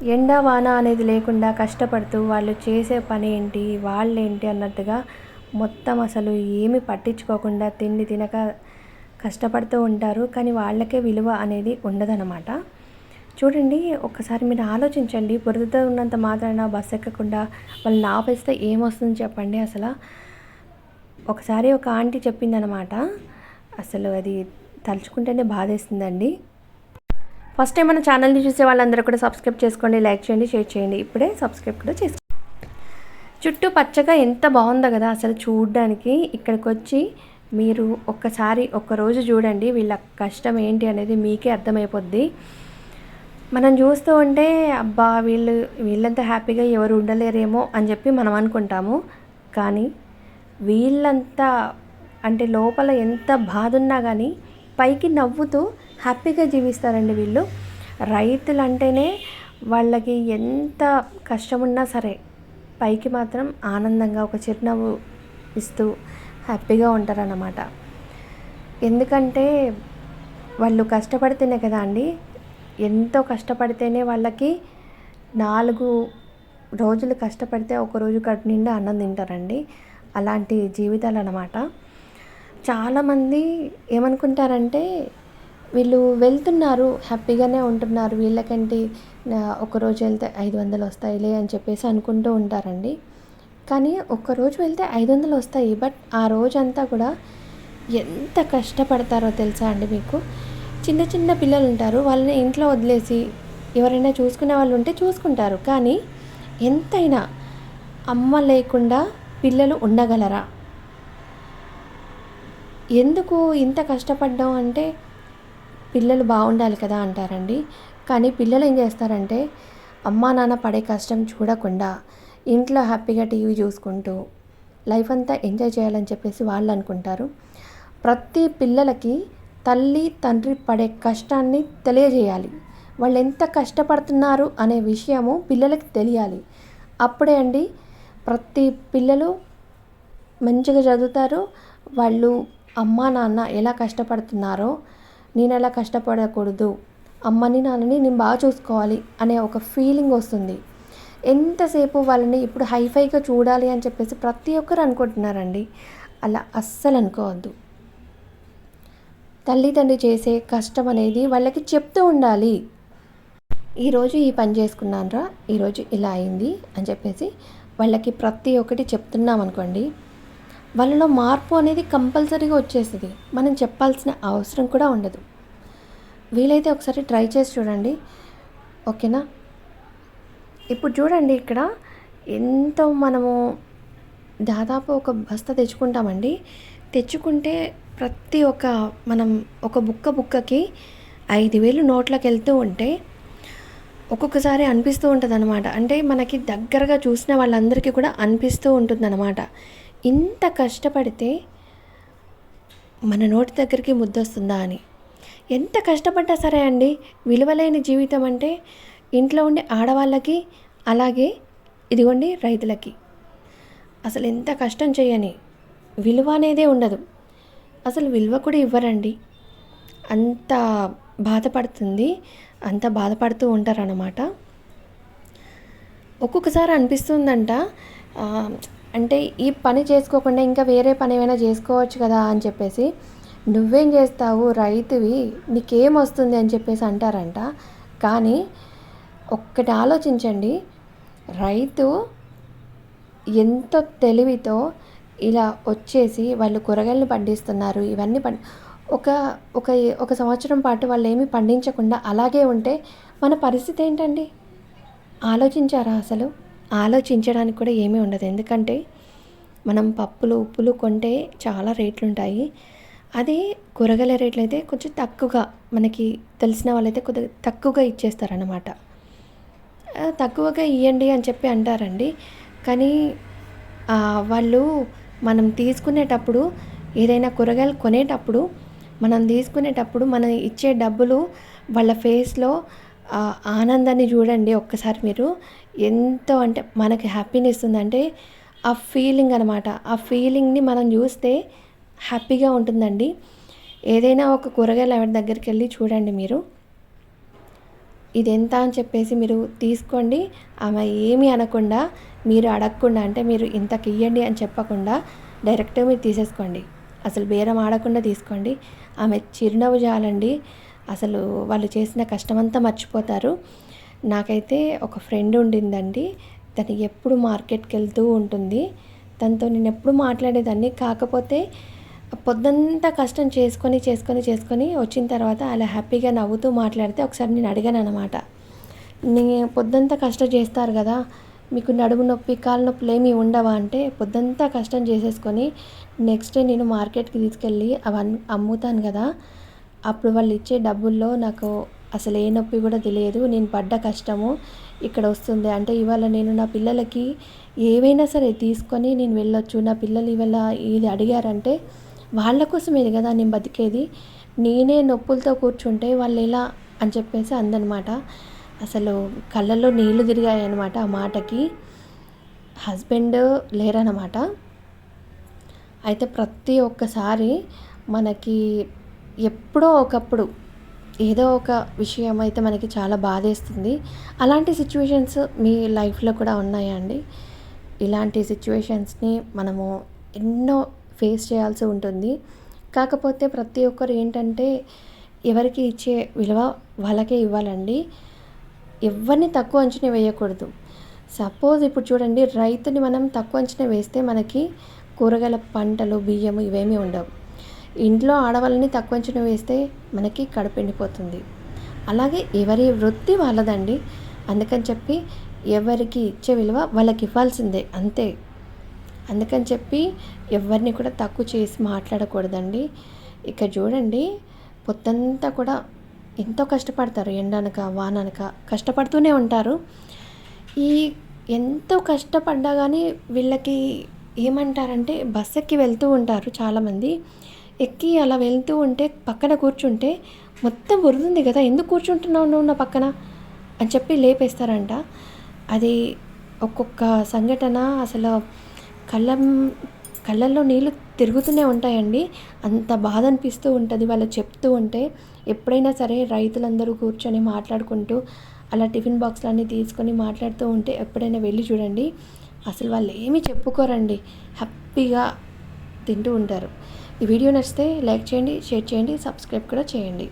ఎండ వాన అనేది లేకుండా కష్టపడుతూ వాళ్ళు చేసే పని ఏంటి వాళ్ళేంటి అన్నట్టుగా మొత్తం అసలు ఏమి పట్టించుకోకుండా తిండి తినక కష్టపడుతూ ఉంటారు. కానీ వాళ్ళకే విలువ అనేది ఉండదన్నమాట. చూడండి ఒక్కసారి మీరు ఆలోచించండి. బురదతో ఉన్నంత మాత్రాన బస్సు ఎక్కకుండా వాళ్ళని ఆపేస్తే ఏమొస్తుంది చెప్పండి అసలు. ఒకసారి ఒక ఆంటీ చెప్పిందనమాట అసలు అది తలుచుకుంటేనే బాధేస్తుందండి. ఫస్ట్ టైం మన ఛానల్ని చూసే వాళ్ళందరూ కూడా సబ్స్క్రైబ్ చేసుకోండి లైక్ చేయండి షేర్ చేయండి. ఇప్పుడే సబ్స్క్రైబ్ కూడా చేసుకోండి చుట్టూ పచ్చగా ఎంత బాగుందో కదా అసలు చూడడానికి. ఇక్కడికి వచ్చి మీరు ఒక్కసారి ఒక్కరోజు చూడండి వీళ్ళ కష్టం ఏంటి అనేది మీకే అర్థమైపోద్ది. మనం చూస్తూ ఉంటే అబ్బా వీళ్ళు వీళ్ళంతా హ్యాపీగా ఎవరు ఉండలేరేమో అని చెప్పి మనం అనుకుంటాము. కానీ వీళ్ళంతా అంటే లోపల ఎంత బాధ ఉన్నా కానీ పైకి నవ్వుతూ హ్యాపీగా జీవిస్తారండి వీళ్ళు. రైతులు అంటేనే వాళ్ళకి ఎంత కష్టమున్నా సరే పైకి మాత్రం ఆనందంగా ఒక చిరునవ్వు ఇస్తూ హ్యాపీగా ఉంటారన్నమాట. ఎందుకంటే వాళ్ళు కష్టపడితేనే కదా అండి ఎంతో కష్టపడితేనే వాళ్ళకి నాలుగు రోజులు కష్టపడితే ఒకరోజు కడుపు నిండా అన్నం తింటారండి. అలాంటి జీవితాలు అన్నమాట చాలామంది ఏమనుకుంటారంటే వీళ్ళు వెళ్తున్నారు హ్యాపీగానే ఉంటున్నారు. వీళ్ళకంటే ఒకరోజు వెళ్తే ఐదు వందలు వస్తాయిలే అని చెప్పేసి అనుకుంటూ ఉంటారండి. కానీ ఒక్కరోజు వెళ్తే ఐదు వందలు వస్తాయి. బట్ ఆ రోజంతా కూడా ఎంత కష్టపడతారో తెలుసా అండి మీకు? చిన్న చిన్న పిల్లలు ఉంటారు. వాళ్ళని ఇంట్లో వదిలేసి ఎవరైనా చూసుకునే వాళ్ళు ఉంటే చూసుకుంటారు. కానీ ఎంతైనా అమ్మ లేకుండా పిల్లలు ఉండగలరా? ఎందుకు ఇంత కష్టపడ్డాం అంటే పిల్లలు బాగుండాలి కదా అంటారండి. కానీ పిల్లలు ఏం చేస్తారంటే అమ్మా నాన్న పడే కష్టం చూడకుండా ఇంట్లో హ్యాపీగా టీవీ చూసుకుంటూ లైఫ్ అంతా ఎంజాయ్ చేయాలని చెప్పేసి వాళ్ళు అనుకుంటారు. ప్రతి పిల్లలకి తల్లి తండ్రి పడే కష్టాన్ని తెలియజేయాలి. వాళ్ళు ఎంత కష్టపడుతున్నారు అనే విషయము పిల్లలకి తెలియాలి. అప్పుడే అండి ప్రతి పిల్లలు మంచిగా చదువుతారు. వాళ్ళు అమ్మా నాన్న ఎలా కష్టపడుతున్నారో నేను అలా కష్టపడకూడదు. అమ్మని నాన్నని నేను బాగా చూసుకోవాలి అనే ఒక ఫీలింగ్ వస్తుంది. ఎంతసేపు వాళ్ళని ఇప్పుడు హైఫైగా చూడాలి అని చెప్పేసి ప్రతి ఒక్కరు అనుకుంటున్నారండి. అలా అస్సలు అనుకోవద్దు. తల్లిదండ్రి చేసే కష్టం అనేది వాళ్ళకి చెప్తూ ఉండాలి. ఈరోజు ఈ పని చేసుకున్నానరా ఈరోజు ఇలా అయింది అని చెప్పేసి వాళ్ళకి ప్రతి ఒక్కటి చెప్తున్నాం అనుకోండి వాళ్ళలో మార్పు అనేది కంపల్సరీగా వచ్చేస్తుంది. మనం చెప్పాల్సిన అవసరం కూడా ఉండదు. వీలైతే ఒకసారి ట్రై చేసి చూడండి. ఓకేనా? ఇప్పుడు చూడండి ఇక్కడ ఎంతో మనము దాదాపు ఒక బస్తా తెచ్చుకుంటామండి. తెచ్చుకుంటే ప్రతి ఒక్క మనం ఒక బుక్క బుక్కకి ఐదు వేలు నోట్లోకి వెళ్తూ ఉంటే ఒక్కొక్కసారి అనిపిస్తూ ఉంటుంది అనమాట అంటే మనకి దగ్గరగా చూసిన వాళ్ళందరికీ కూడా అనిపిస్తూ ఉంటుంది అనమాట ఇంత కష్టపడితే మన నోటి దగ్గరికి ముద్దొస్తుందా అని. ఎంత కష్టపడ్డా సరే అండి విలువలేని జీవితం అంటే ఇంట్లో ఉండే ఆడవాళ్ళకి అలాగే ఇదిగోండి రైతులకి. అసలు ఎంత కష్టం చేయని విలువ అనేదే ఉండదు. అసలు విలువ కూడా ఇవ్వరండి. అంత బాధపడుతుంది అంత బాధపడుతూ ఉంటారన్నమాట. ఒక్కొక్కసారి అనిపిస్తుందంట అంటే ఈ పని చేసుకోకుండా ఇంకా వేరే పని ఏమైనా చేసుకోవచ్చు కదా అని చెప్పేసి నువ్వేం చేస్తావు? రైతువి నీకేం వస్తుంది? అని చెప్పేసి అంటారంట. కానీ ఒక్కటి ఆలోచించండి. రైతు ఎంత తెలివితో ఇలా వచ్చేసి వాళ్ళు కూరగాయలను పండిస్తున్నారు ఇవన్నీ పండి ఒక ఒక ఒక సంవత్సరం పాటు వాళ్ళు ఏమి పండించకుండా అలాగే ఉంటే మన పరిస్థితి ఏంటండి? ఆలోచించారా అసలు? ఆలోచించడానికి కూడా ఏమీ ఉండదు. ఎందుకంటే మనం పప్పులు ఉప్పులు కొంటే చాలా రేట్లు ఉంటాయి అదే కూరగాయల రేట్లు అయితే కొంచెం తక్కువగా మనకి తెలిసిన వాళ్ళైతే కొద్దిగా తక్కువగా ఇచ్చేస్తారనమాట తక్కువగా ఇవ్వండి అని చెప్పి అంటారండి. కానీ వాళ్ళు మనం తీసుకునేటప్పుడు ఏదైనా కూరగాయలు కొనేటప్పుడు మనం తీసుకునేటప్పుడు మనం ఇచ్చే డబ్బులు వాళ్ళ ఫేస్లో ఆనందాన్ని చూడండి ఒక్కసారి మీరు. ఎంతో అంటే మనకి హ్యాపీనెస్ ఉందంటే ఆ ఫీలింగ్ అనమాట ఆ ఫీలింగ్ని మనం చూస్తే హ్యాపీగా ఉంటుందండి. ఏదైనా ఒక కూరగాయల ఆవిడ దగ్గరికి వెళ్ళి చూడండి మీరు. ఇది ఎంత అని చెప్పేసి మీరు తీసుకోండి. ఆమె ఏమి అనకుండా మీరు అడగకుండా అంటే మీరు ఇంతకి ఇవ్వండి అని చెప్పకుండా డైరెక్ట్గా మీరు తీసేసుకోండి. అసలు బేరం ఆడకుండా తీసుకోండి. ఆమె చిరునవ్వు చాలండి. అసలు వాళ్ళు చేసిన కష్టమంతా మర్చిపోతారు. నాకైతే ఒక ఫ్రెండ్ ఉండిందండి. తను ఎప్పుడు మార్కెట్కి వెళ్తూ ఉంటుంది. తనతో నేను ఎప్పుడు మాట్లాడేదాన్ని. కాకపోతే పొద్దంతా కష్టం చేసుకొని చేసుకొని చేసుకొని వచ్చిన తర్వాత అలా హ్యాపీగా నవ్వుతూ మాట్లాడితే ఒకసారి నేను అడిగాను అనమాట నేను పొద్దంతా కష్టం చేస్తారు కదా మీకు నడుము నొప్పి కాలు నొప్పులు ఏమీ ఉండవా అంటే పొద్దంతా కష్టం చేసేసుకొని నెక్స్ట్ డే నేను మార్కెట్కి తీసుకెళ్ళి అవన్నీ అమ్ముతాను కదా అప్పుడు వాళ్ళు ఇచ్చే డబ్బుల్లో నాకు అసలు ఏ నొప్పి కూడా తెలియదు. నేను పడ్డ కష్టము ఇక్కడ వస్తుంది. అంటే ఇవాళ నేను నా పిల్లలకి ఏవైనా సరే తీసుకొని నేను వెళ్ళొచ్చు. నా పిల్లలు ఇవాళ ఇది అడిగారంటే వాళ్ళ కోసమేది కదా నేను బతికేది. నేనే నొప్పులతో కూర్చుంటే వాళ్ళు ఎలా అని చెప్పేసి అందనమాట. అసలు కళ్ళల్లో నీళ్ళు తిరిగాయి అనమాట ఆ మాటకి. హస్బెండ్ లేరనమాట అయితే ప్రతి ఒక్కసారి మనకి ఎప్పుడో ఒకప్పుడు ఏదో ఒక విషయం అయితే మనకి చాలా బాధేస్తుంది. అలాంటి సిచ్యువేషన్స్ మీ లైఫ్లో కూడా ఉన్నాయా అండి? ఇలాంటి సిచ్యువేషన్స్ని మనము ఎన్నో ఫేస్ చేయాల్సి ఉంటుంది. కాకపోతే ప్రతి ఒక్కరు ఏంటంటే ఎవరికి ఇచ్చే విలువ వాళ్ళకే ఇవ్వాలండి. ఎవరిని తక్కువ అంచనా వేయకూడదు. సపోజ్ ఇప్పుడు చూడండి రైతుని మనం తక్కువ అంచనా వేస్తే మనకి కూరగాయల పంటలు బియ్యము ఇవేమీ ఉండవు. ఇంట్లో ఆడవాళ్ళని తక్కువ అంచనా వేస్తే మనకి కడుపు ఎండిపోతుంది. అలాగే ఎవరి వృత్తి వాళ్ళదండి. అందుకని చెప్పి ఎవరికి ఇచ్చే విలువ వాళ్ళకి ఇవ్వాల్సిందే అంతే. అందుకని చెప్పి ఎవరిని కూడా తక్కువ చేసి మాట్లాడకూడదండి. ఇక చూడండి పొత్తంతా కూడా ఎంతో కష్టపడతారు ఎండనక వాననక కష్టపడుతూనే ఉంటారు. ఈ ఎంతో కష్టపడ్డా కానీ వీళ్ళకి ఏమంటారంటే బస్ ఎక్కి వెళ్తూ ఉంటారు చాలామంది. ఎక్కి అలా వెళ్తూ ఉంటే పక్కన కూర్చుంటే మొత్తం ఉరుతుంది కదా ఎందుకు కూర్చుంటున్నావు నువ్వు నా పక్కన? అని చెప్పి లేపేస్తారంట. అది ఒక్కొక్క సంఘటన అసలు కళ్ళ కళ్ళల్లో నీళ్ళు తిరుగుతూనే ఉంటాయండి. అంత బాధ అనిపిస్తూ ఉంటుంది వాళ్ళు చెప్తూ ఉంటే. ఎప్పుడైనా సరే రైతులందరూ కూర్చొని మాట్లాడుకుంటూ అలా టిఫిన్ బాక్స్లన్నీ తీసుకొని మాట్లాడుతూ ఉంటే ఎప్పుడైనా వెళ్ళి చూడండి. అసలు వాళ్ళు ఏమీ చెప్పుకోరండి. హ్యాపీగా తింటూ ఉంటారు. ఈ వీడియో నచ్చితే లైక్ చేయండి షేర్ చేయండి సబ్స్క్రైబ్ కూడా చేయండి.